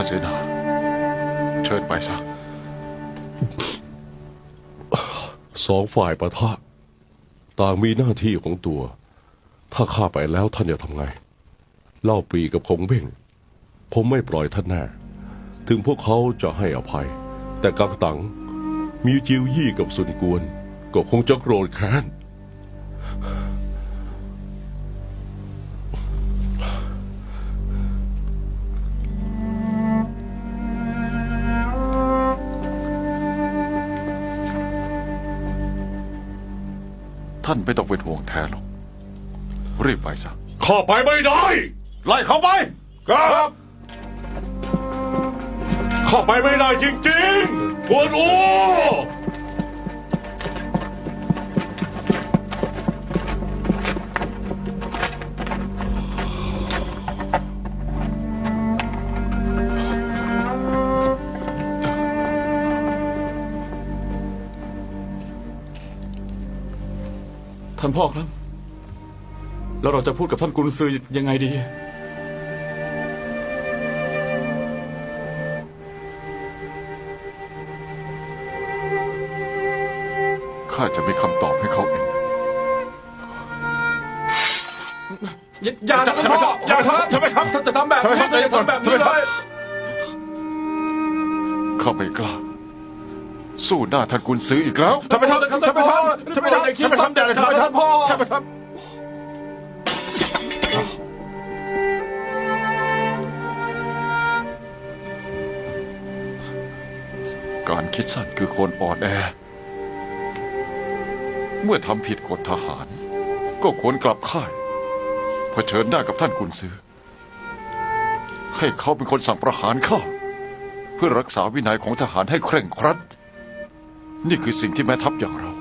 านเสนาเชิญไปซะสองฝ่ายประทะต่างมีหน้าที่ของตัว ถ้าข้าไปแล้วท่านจะทำไง เล่าปีกับคงเบ้งผมไม่ปล่อยท่านแน่ ถึงพวกเขาจะให้อภัย แต่กังตัง มีจิวยี่กับสุนกวน ก็คงจะโกรธแค้น ท่านไม่ต้องเป็นห่วงแทนหรอก รีบไปซะ ข้าไปไม่ได้ ไล่เขาไป ครับเข้าไปไม่ได้จริงๆ ทวนอู ท่านพ่อครับ แล้วเราจะพูดกับท่านกุนซือยังไงดี ข้าจะมีคำตอบให้เขาเอง อย่าอย่านะท่านพ่ออย่าครับทำไมทำจะทำแบบนี้อย่าทำแบบนี้เลย ข้าไม่กล้า สู้หน้าท่านกุนซื้ออีกแล้วทำไมทำทำไมทำทำไมทำคิดซ้ำแต่ทำไมท่านพ่อการคิดสั้นคือคนอ่อนแอ เมื่อทำผิดกฎทหาร ก็ควรกลับค่ายเผชิญหน้ากับท่านกุนซือให้เขาเป็นคนสั่งประหารข้าเพื่อรักษาวินัยของทหารให้เคร่งครัด นี่คือสิ่งที่แม่ทัพอย่างเรา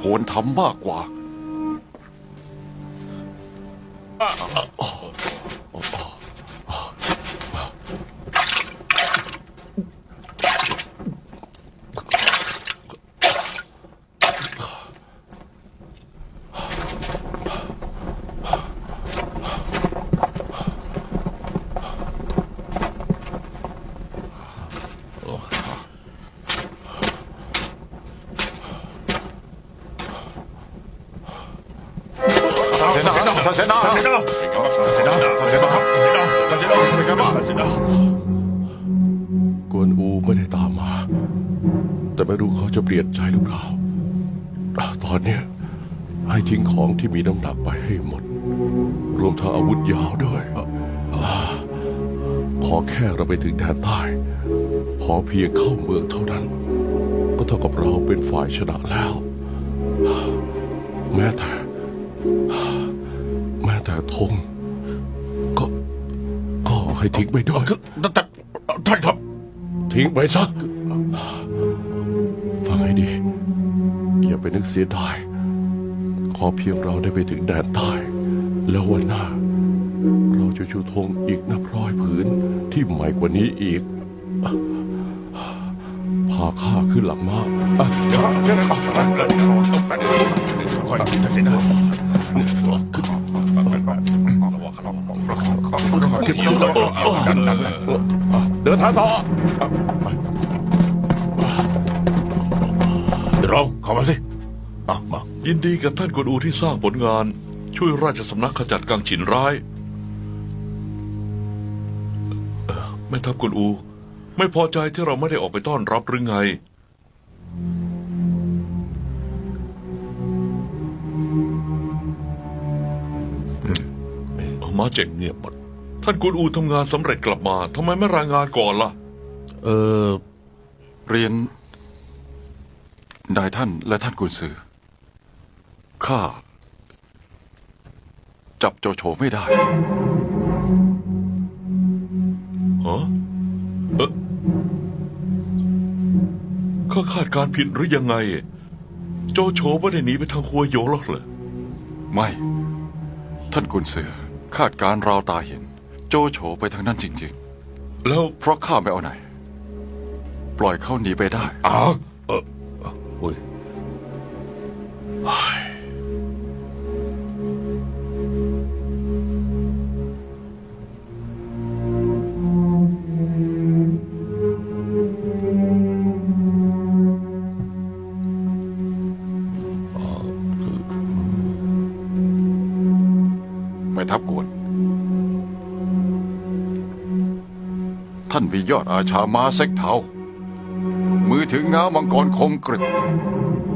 ควรทำมากกว่าเส นาท่านเสนาเสนาเสนาท่านเสนาครับเสนาท่านเสนาเป็นไงบ้างเสนากวนอูไม่ได้ตามมา แต่ไม่รู้เขาจะเปลี่ยนใจหรือเปล่าอะตอนเนี้ยให้ทิ้งของที่มีน้ำหนักไปให้หมด รวมทั้งอาวุธยาวด้วยอะขอแค่เราไปถึงแดนใต้ขอเพียงเข้าเมืองเท่านั้น ก็เท่ากับเราเป็นฝ่ายชนะแล้ว แม้แต่แม้แต่ธ ง ก็ ก็ให้ทิ้งไปด้วยแต่ท่านครับ ทิ้งไปซะฟังให้ดี อย่าไปนึกเสียดาย ขอเพียงเราได้ไปถึงแดนใต้ แล้ววันหน้า เราจะชูธงอีกนับร้อยผืนที่ใหม่กว่านี้อีกพาข้าขึ้นหลังม้าอะค่อยท่าน เสนาขึ้นเดินทางต่อเดี๋ยวเราเข้ามาสิมามายินดีกับท่านกวนอูที่สร้างผลงาน ช่วยราชสำนักขจัดกังฉินร้ายแม่ทัพกวนอู ไม่พอใจที่เราไม่ได้ออกไปต้อนรับหรือไงมาเจ็กเงียบหมด ท่านกวนอูทำงานสำเร็จกลับมาทำไมไม่รายงานก่อนล่ะ เออเรียนนายท่านและท่านกุนซือข้า จับโจโฉไม่ได้ฮะเออข้าคาดการณ์ผิดหรือยังไง โจโฉไม่ได้หนีไปทางคัวโยหรอกเหรอไม่ ท่านกุนซือคาดการณ์ราวตาเห็น โจโฉไปทางนั้นจริงๆ แล้วเพราะข้าไม่เอาไหน ปล่อยเขาหนีไปได้ อ๋อเออโอ้ยไม่ทับกวนานมียอดอาชามาเซ็กเทามือถึงง้ามังกรคมกริบ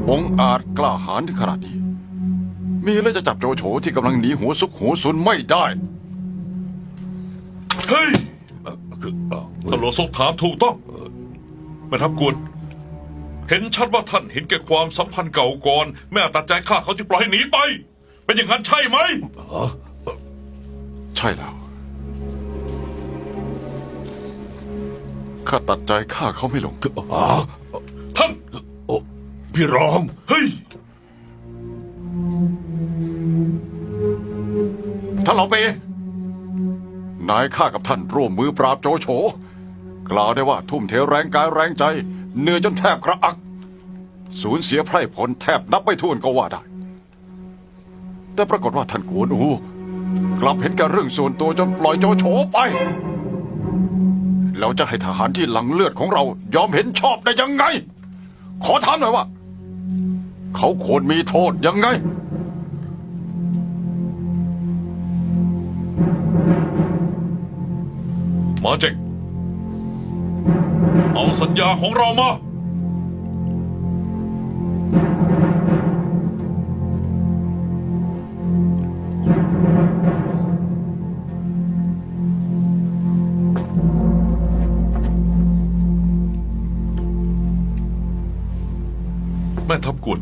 องค์อาจกล้าหาญถึงขนาดนี้ มีแล้วจะจับโจโฉที่กำลังหนีหัวซุกหัวซุนไม่ได้ เฮ้ยเอ่อคือเอ่อตำรวจสกถามถูกต้องแม่ทัพกวนเห็นชัดว่าท่านเห็นแก่ความสัมพันธ์เก่าก่อนแม่ตัดใจฆ่าเขาจึงปล่อยให้หนีไป เป็นอย่างนั้นใช่ไหม ใช่แล้ว ข้าตัดใจฆ่าเขาไม่ลง อ๋อท่านโอ้พี่รอง เฮ้ย ท่านเหลาเปนายข้ากับท่านร่วมมือปราบโจโฉ กล่าวได้ว่าทุ่มเทแรงกายแรงใจ เหนื่อยจนแทบกระอัก สูญเสียไพร่ผลแทบนับไม่ถ้วนก็ว่าได้ แต่ปรากฏว่าท่านกวนอู กลับเห็นแก่เรื่องส่วนตัวจนปล่อยโจโฉไป เราจะให้ทหารที่หลังเลือดของเรายอมเห็นชอบได้ยังไง ขอถามหน่อยว่า เขาควรมีโทษยังไง มาเจกเอาสัญญาของเรามา แม่ทัพกวน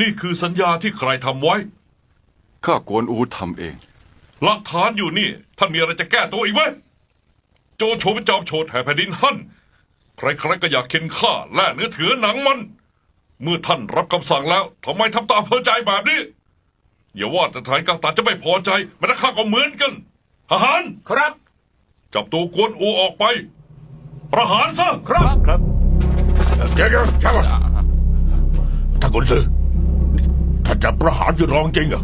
นี่คือสัญญาที่ใครทำไว้ ข้ากวนอูทำเอง หลักฐานอยู่นี่ ท่านมีอะไรจะแก้ตัวอีกไหมโจโฉเป็นจอมโฉดแห่งแผ่นดินฮั่นใครๆก็อยากเข็นฆ่าแล่เนื้อเถือหนังมัน เมื่อท่านรับคำสั่งแล้วทำไมทำตามเพอใจแบบนี้ อย่าว่าแต่ฐานกลางตานจะไม่พอใจแม้แต่ข้าก็เหมือนกันทหารครับ จับตัวกวนอูออกไป ประหารซะครับครับเดี๋ยวเดี๋ยวช่างก่อนท่านกุนซือท่านจะประหารพี่รองจริงเหรอ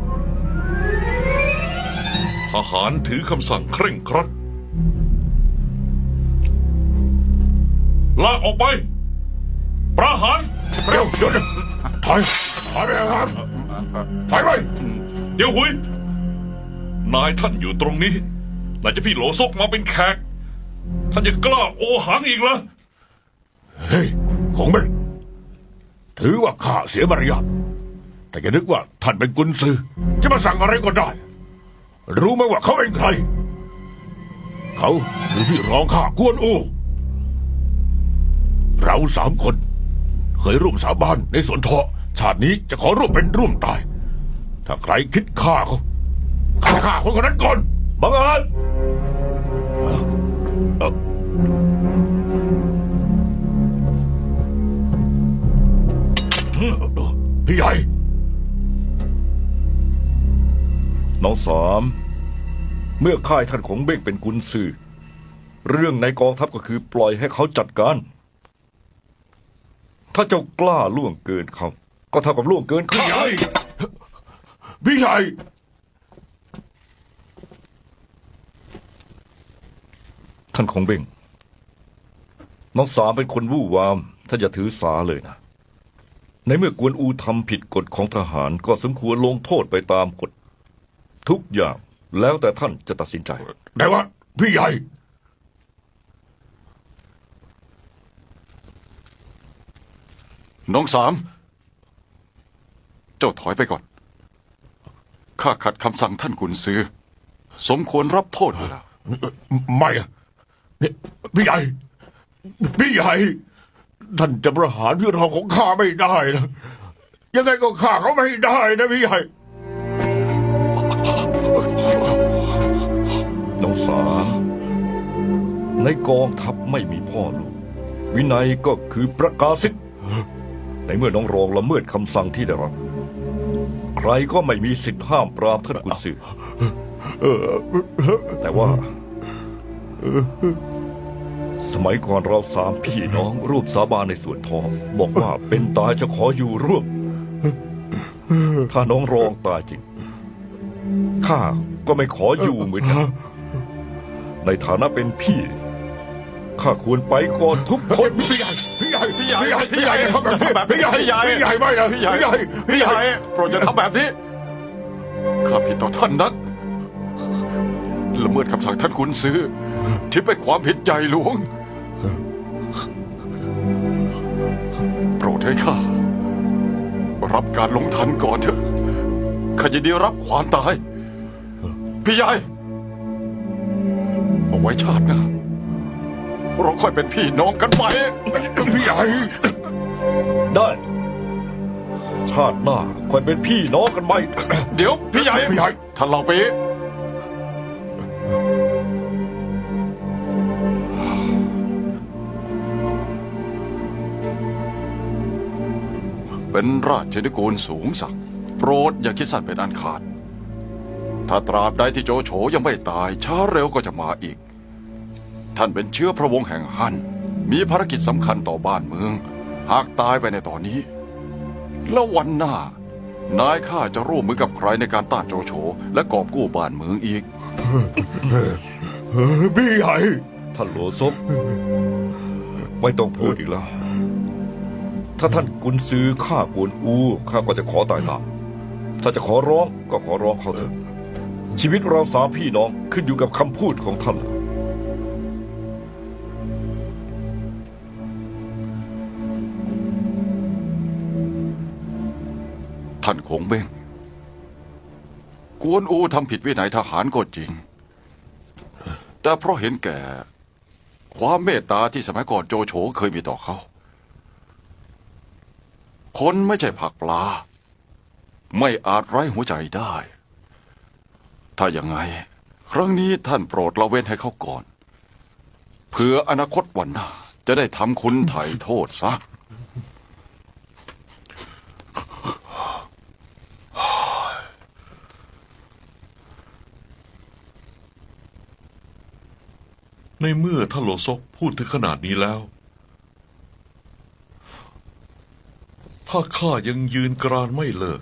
ทหารถือคำสั่งเคร่งครัดลากออกไป ประหารเร็วเดี๋ยวเดี๋ยวถอยถอยไปครับถอยไปเดี๋ยวหุย นายท่านอยู่ตรงนี้นายจะพี่โหลซกมาเป็นแขก ท่านยังกล้าโอหังอีกเหรอเฮ้ย ของเบงถือว่าข้าเสียมารยาทแต่อย่านึกว่าท่านเป็นกุนซือ จะมาสั่งอะไรก็ได้ รู้ไหมว่าเขาเป็นใคร เขาคือพี่รองข้ากวนอู เราสามคน เคยร่วมสาบานในสวนเทาะชาตินี้จะขอร่วมเป็นร่วมตาย ถ้าใครคิดฆ่าเขาฆ่าฆ่าคนคนนั้นก่อนบังเอิญ พี่ใหญ่ น้องสาม เมื่อค่ายท่านของเบ้งเป็นกุนซือ เรื่องในกองทัพก็คือปล่อยให้เขาจัดการ ถ้าเจ้ากล้าล่วงเกินเขา ก็เท่ากับล่วงเกินเขาพี่ใหญ่ พี่ใหญ่ ท่านของเบ้งน้องสามเป็นคนวู่วาม ท่านอย่าถือสาเลยนะ ในเมื่อกวนอูทำผิดกฎของทหารก็สมควรลงโทษไปตามกฎ ทุกอย่างแล้วแต่ท่านจะตัดสินใจแต่ว่า พี่ใหญ่ น้องสาม เจ้าถอยไปก่อน ข้าขัดคำสั่งท่านกุนซือ สมควรรับโทษอยู่แล้ว ไม่อะนี่พี่ใหญ่ พี่ใหญ่ ท่านจะประหารพี่รองของข้าไม่ได้นะยังไงก็ฆ่าเขาไม่ได้นะพี่ใหญ่ น้องสามในกองทัพไม่มีพ่อลูก วินัยก็คือประกาศิทธิ์ในเมื่อน้องรองละเมิดคำสั่งที่ได้รับ ใครก็ไม่มีสิทธิ์ห้ามปรามท่านกุนซือแต่ว่า สมัยก่อนเราสามพี่น้องร่วมสาบานในสวนทอง บอกว่าเป็นตายจะขออยู่ร่วม ถ้าน้องรองตายจริง ข้าก็ไม่ขออยู่เหมือนกันในฐานะเป็นพี่ ข้าควรไปก่อนทุกคนพี่ใหญ่พี่ใหญ่พี่ใหญ่พี่ใหญ่พี่ใหญ่ทำแบบนี้แบบนี้พี่ใหญ่พี่ใหญ่พี่ใหญ่ไม่นะพี่ใหญ่พี่ใหญ่พี่ใหญ่โปรดอย่าทำแบบนี้ข้าผิดต่อท่านนักละเมิดคำสั่งท่านขุนซื้อที่ที่เป็นความผิดใหญ่หลวง ข้า รับการลงทันก่อนเถอะข้ายินดีรับความตาย พี่ใหญ่เอาไว้ชาติหน้าเราค่อยเป็นพี่น้องกันใหม่พี่ใหญ่ ได้ ชาติหน้าค่อยเป็นพี่น้องกันไหมเดี๋ยวพี่ใหญ่ พี่ใหญ่ท่านลองไป เป็นราชนิกูลสูงศักโปรดอย่าคิดสั้นเป็นอันขาด ถ้าตราบใดที่โจโฉยังไม่ตายช้าเร็วก็จะมาอีก ท่านเป็นเชื้อพระวงศ์แห่งฮั่นมีภารกิจสำคัญต่อบ้านเมือง หากตายไปในตอนนี้ แล้ววันหน้านายข้าจะร่วมมือกับใครในการต้านโจโฉและกอบกู้บ้านเมืองอีกพี่ใหญ่ท่านหลซบไม่ต้องพูดอีกแล้ว ถ้าท่านกุนซือฆ่ากวนอูข้าก็จะขอตายตามถ้าจะขอร้องก็ขอร้องเขาเถอะชีวิตเราสามพี่น้องขึ้นอยู่กับคำพูดของท่าน ท่านคงเบ้งกวนอูทำผิดวินัยทหารก็จริง แต่เพราะเห็นแก่ ความเมตตาที่สมัยก่อนโจโฉเคยมีต่อเขา คนไม่ใช่ผักปลา ไม่อาจไร้หัวใจได้ ถ้าอย่างไง ครั้งนี้ท่านโปรดละเว้นให้เขาก่อนเพื่ออนาคตวันหน้า จะได้ทำคุณไถ่โทษซะในเมื่อท่านโลซกพูดถึงขนาดนี้แล้ว ถ้าข้ายังยืนกรานไม่เลิก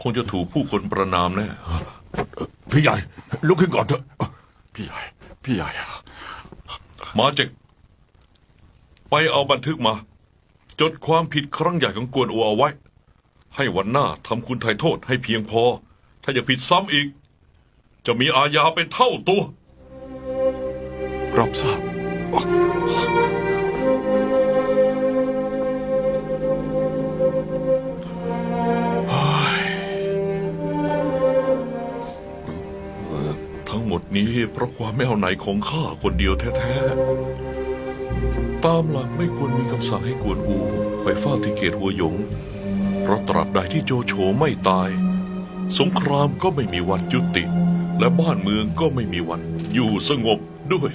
คงจะถูกผู้คนประนามแน่พี่ใหญ่ลุกขึ้นก่อนเถอะพี่ใหญ่ พี่ใหญ่มาเจกไปเอาบันทึกมา จดความผิดครั้งใหญ่ของกวนอัวเอาไว้ ให้วันหน้าทำคุณไทยโทษให้เพียงพอ ถ้ายังผิดซ้ำอีก จะมีอาญาเป็นเท่าตัว รับทราบ หมดนี้เพราะความไม่เอาไหนของข้าคนเดียวแท้ๆ ตามหลักไม่ควรมีคำสั่งให้กวนอูไปฟาดที่เกตหัวหยง เพราะตราบใดที่โจโฉไม่ตาย สงครามก็ไม่มีวันยุติ และบ้านเมืองก็ไม่มีวันอยู่สงบด้วย